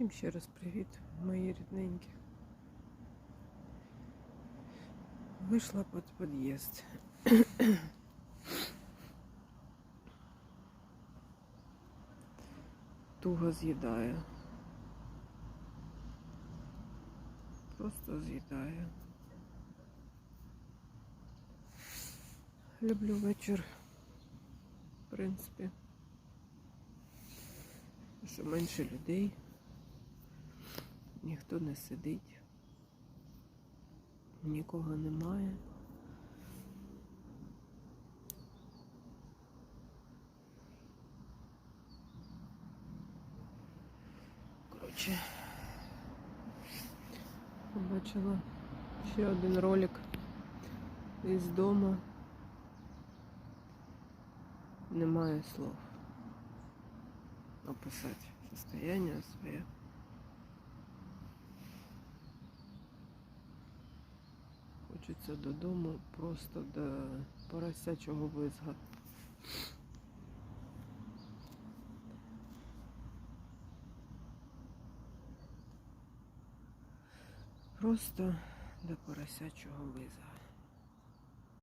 Всім ще раз привіт, мої рідненькі. Вийшла під під'їзд. Туго з'їдає. Просто з'їдає. Люблю вечір, в принципі. Що менше людей, ніхто не сидить, нікого немає. Коротше, побачила ще один ролик із дому. Немає слов описать состояние свое. Хочеться додому просто до поросячого визга. Просто до поросячого визга.